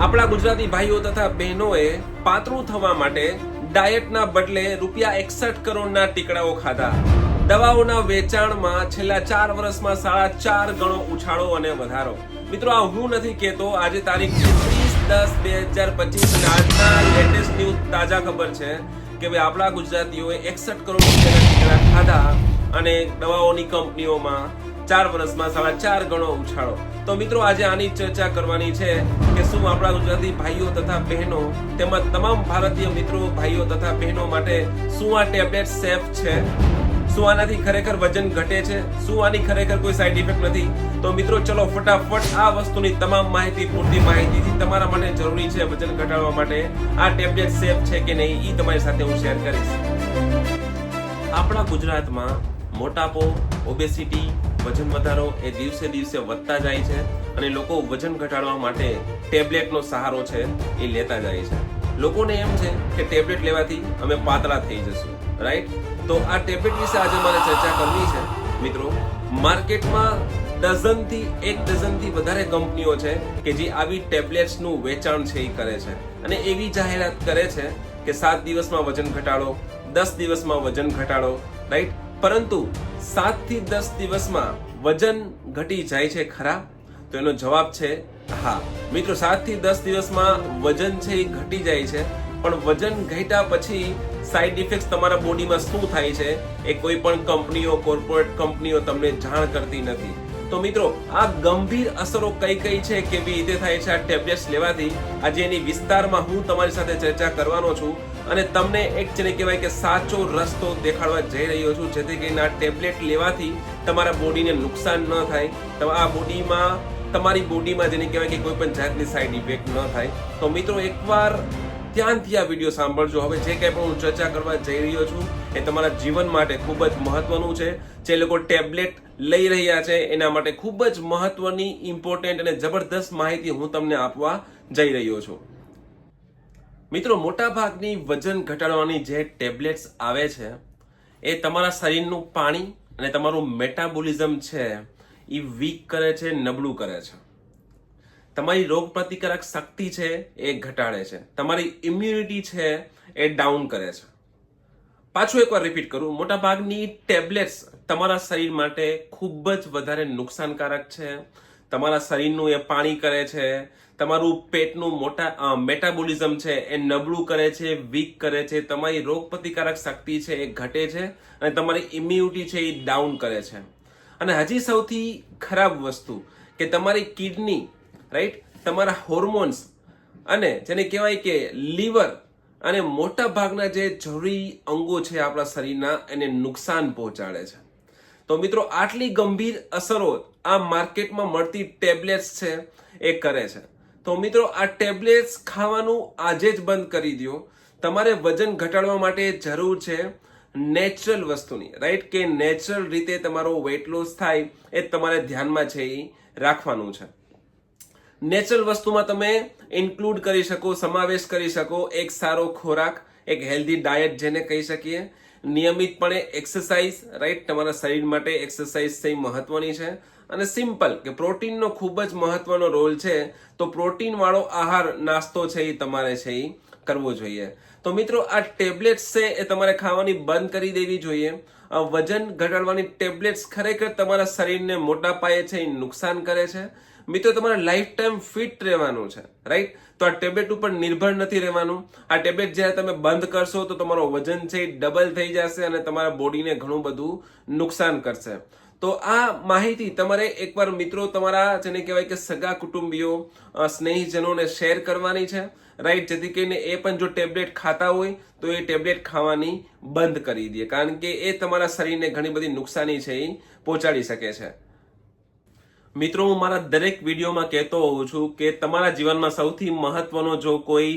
આપણા ગુજરાતી ભાઈઓ તથા બહેનોએ પાતળું થવા માટે ડાયટના બદલે રૂપિયા એકસઠ કરોડના ટીકડાઓ ખાધા. દવાઓના વેચાણમાં છેલ્લા ચાર વર્ષમાં સાડા ચાર ગણો ઉછાળો અને વધારો. મિત્રો, આ હું નથી કહેતો, આજે તારીખ ત્રીસ દસ બે હજાર પચીસ આજના લેટેસ્ટ ન્યૂઝ તાજા ખબર છે કે ભાઈ આપણા ગુજરાતીઓએ એકસઠ કરોડ રૂપિયાના ટીકડા ખાધા. અને દવાઓની કંપનીઓમાં ચાર વર્ષમાં સાડા ચાર ગણો ઉછાળો. તો મિત્રો, આજે આની ચર્ચા કરવાની છે કે શું આપણા ગુજરાતી ભાઈઓ તથા બહેનો તેમજ તમામ ભારતીય મિત્રો, ભાઈઓ તથા બહેનો માટે શું આ ટેબ્લેટ સેફ છે? શું આનાથી ખરેખર વજન ઘટે છે? શું આની ખરેખર કોઈ સાઈડ ઇફેક્ટ નથી? તો મિત્રો, ચલો ફટાફટ આ વસ્તુની તમામ માહિતી, પૂરતી માહિતીથી તમારા માટે જરૂરી છે વજન ઘટાડવા માટે. આ ટેબ્લેટ સેફ છે કે નહીં એ તમારી સાથે હું શેર કરીશ. આપણા ગુજરાતમાં મોટાપો ઓબેસિટી વજન વધારો એ દિવસે દિવસે વધતા જાય છે અને લોકો વજન ઘટાડવા માટે ટેબ્લેટનો સહારો છે એ લેતા જાય છે. લોકોને એમ છે કે ટેબ્લેટ લેવાથી અમે પાતળા થઈ જશું રાઈટ તો આ ટેબ્લેટ વિશે આજે મારે ચર્ચા કરવી છે. મિત્રો, માર્કેટમાં ડઝનથી એક ડઝનથી વધારે કંપનીઓ છે કે જે આવી ટેબ્લેટ્સનું વેચાણ છે એ કરે છે. અને એવી જાહેરાત કરે છે કે સાત દિવસમાં વજન ઘટાડો, દસ દિવસમાં વજન ઘટાડો રાઈટ પરંતુ સાતથી દસ દિવસમાં વજન ઘટી જાય છે ખરા? તો એનો જવાબ છે, હા. મિત્રો સાતથી દસ દિવસમાં વજન છે એ ઘટી જાય છે, પણ વજન ઘટ્યા પછી સાઈડ ઇફેક્ટ તમારા બોડીમાં શું થાય છે એ કોઈ પણ કંપનીઓ કોર્પોરેટ કંપનીઓ તમને જાણ કરતી નથી. તો મિત્રો, આ ગંભીર અસરો કઈ કઈ છે, કેવી રીતે થાય છે, આ ટેબ્લેટ્સ લેવાથી, આજે એની વિસ્તારમાં હું તમારી સાથે ચર્ચા કરવાનો છું અને તમને એક જેને કહેવાય કે સાચો રસ્તો દેખાડવા જઈ રહ્યો છું, જેથી કરીને આ ટેબ્લેટ લેવાથી તમારા બોડીને નુકસાન ન થાય. આ બોડીમાં, તમારી બોડીમાં જેને કહેવાય કે કોઈ પણ જાતની સાઈડ ઇફેક્ટ ન થાય. તો મિત્રો, એકવાર ધ્યાનથી આ વીડિયો સાંભળજો. હવે જે કંઈ પણ હું ચર્ચા કરવા જઈ રહ્યો છું, એ તમારા જીવન માટે ખૂબ જ મહત્વનું છે. જે લોકો ટેબ્લેટ લઈ રહ્યા છે. એના માટે ખૂબ જ મહત્વની ઇમ્પોર્ટન્ટ અને જબરદસ્ત માહિતી હું તમને આપવા જઈ રહ્યો છું. મિત્રો, મોટાભાગની વજન ઘટાડવાની જે ટેબ્લેટ્સ આવે છે, એ તમારા શરીરનું પાણી અને તમારું મેટાબોલિઝમ છે, એ વીક કરે છે, નબળું કરે છે. તમારી રોગ પ્રતિકારક શક્તિ છે, એ ઘટાડે છે. તમારી ઇમ્યુનિટી છે, એ ડાઉન કરે છે. પાછું એકવાર રિપીટ કરું. મોટા ભાગની ટેબ્લેટ્સ તમારા શરીર માટે ખૂબ જ વધારે નુકસાનકારક છે. તમારા શરીરનું એ પાણી કરે છે. તમારું પેટનું મોટા મેટાબોલિઝમ છે એ નબળું કરે છે વીક કરે છે. તમારી રોગપ્રતિકારક શક્તિ છે એ ઘટે છે અને તમારી ઇમ્યુનિટી છે એ ડાઉન કરે છે. અને હજી સૌથી ખરાબ વસ્તુ કે તમારી કિડની રાઈટ તમારા હોર્મોન્સ અને જેને કહેવાય કે લીવર અને મોટા ભાગના જે જરૂરી અંગો છે આપણા શરીરના, એને નુકસાન પહોંચાડે છે. તો મિત્રો, આટલી ગંભીર અસરો આ માર્કેટમાં મળતી ટેબ્લેટ્સ છે, એ કરે છે. તો મિત્રો, આ ટેબ્લેટ્સ ખાવાનું આજે જ બંધ કરી દો તમારે વજન ઘટાડવા માટે જરૂર છે નેચરલ વસ્તુની રાઈટ કે નેચરલ રીતે તમારો વેટ લોસ થાય, એ તમારે ધ્યાનમાં છે એ રાખવાનું છે. નેચરલ વસ્તુમાં તમે ઇન્ક્લુડ કરી શકો, સમાવેશ કરી શકો એક સારો ખોરાક, એક હેલ્ધી ડાયટ જેને કહી શકીએ. નિયમિતપણે એક્સરસાઇઝ રાઈટ તમારા શરીર માટે એક્સરસાઇઝ થઈ મહત્વની છે. અને સિમ્પલ કે પ્રોટીનનો ખૂબ જ મહત્વનો રોલ છે, તો પ્રોટીનવાળો આહાર નાસ્તો છે એ તમારે છે એ કરવો જોઈએ. તો મિત્રો, આ ટેબ્લેટ્સ છે એ તમારે ખાવાની બંધ કરી દેવી જોઈએ. વજન ઘટાડવાની ટેબ્લેટ્સ ખરેખર તમારા શરીરને મોટા પાયે છે એ નુકસાન કરે છે. મિત્રો, તમારે લાઈફ ટાઈમ ફિટ રહેવાનું છે રાઈટ તો આ ટેબ્લેટ ઉપર નિર્ભર નથી રહેવાનું. આ ટેબ્લેટ જ્યારે તમે બંધ કરશો, તો તમારો વજન છે એ ડબલ થઈ જશે અને તમારા બોડીને ઘણું બધું નુકસાન કરશે. તો આ માહિતી તમારે એકવાર મિત્રો તમારા, જેને કહેવાય કે સગા કુટુંબીઓ સ્નેહીજનોને શેર કરવાની છે રાઈટ જેથી કરીને એ પણ જો ટેબ્લેટ ખાતા હોય, તો એ ટેબ્લેટ ખાવાની બંધ કરી દે. કારણ કે એ તમારા શરીરને ઘણી બધી નુકસાની છે એ પહોંચાડી શકે છે. મિત્રો, હું મારા દરેક વિડીયોમાં કહેતો હોઉં છું કે તમારા જીવનમાં સૌથી મહત્વનો જો કોઈ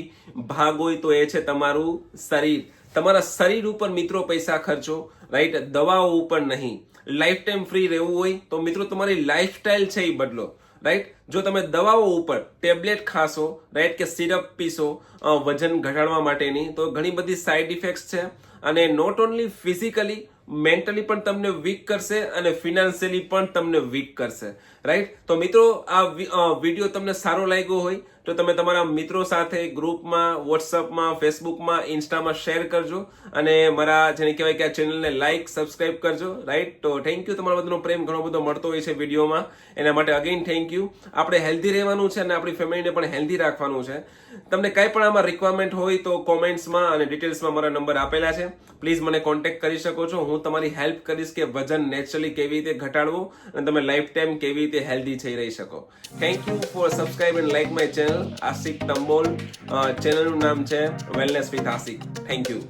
ભાગ હોય તો એ છે તમારું શરીર. તમારા શરીર ઉપર મિત્રો પૈસા ખર્ચો રાઈટ દવાઓ ઉપર નહીં. લાઈફ ટાઈમ ફ્રી રહેવું હોય તો મિત્રો, તમારી લાઈફસ્ટાઈલ છે એ બદલો રાઈટ જો તમે દવાઓ ઉપર ટેબ્લેટ ખાશો રાઈટ કે સિરપ પીશો વજન ઘટાડવા માટેની, તો ઘણી બધી સાઈડ ઇફેક્ટ્સ છે. અને નોટ ઓનલી ફિઝિકલી મેન્ટલી પણ તમને વીક કરશે અને ફિનાન્શિયલી પણ તમને વીક કરશે. રાઈટ તો મિત્રો, આ વીડિયો તમને સારો લાગ્યો હોય તો તમે તમારા મિત્રો સાથે ગ્રુપમાં, વોટ્સઅપમાં, ફેસબુકમાં, ઇન્સ્ટામાં શેર કરજો અને મારા જેને કહેવાય કે આ ચેનલને લાઇક સબસ્ક્રાઇબ કરજો રાઈટ તો થેન્ક યુ તમારા બધાનો પ્રેમ ઘણો બધો મળતો હોય છે વિડીયોમાં. એના માટે અગેન થેન્ક યુ આપણે હેલ્ધી રહેવાનું છે અને આપણી ફેમિલીને પણ હેલ્ધી રાખવાનું છે. તમને કંઈ પણ આમાં રિક્વાયરમેન્ટ હોય તો કોમેન્ટ્સમાં અને ડિટેલ્સમાં મારા નંબર આપેલા છે. પ્લીઝ મને કોન્ટેક્ટ કરી શકો છો. હું તમારી હેલ્પ કરીશ કે વજન નેચરલી કેવી રીતે ઘટાડવું અને તમે લાઈફ ટાઈમ કેવી રીતે હેલ્ધી થઈ રહી શકો. Thank you for subscribe and like my channel Asik Tambol ચેનલનું નામ છે wellness with Asik thank you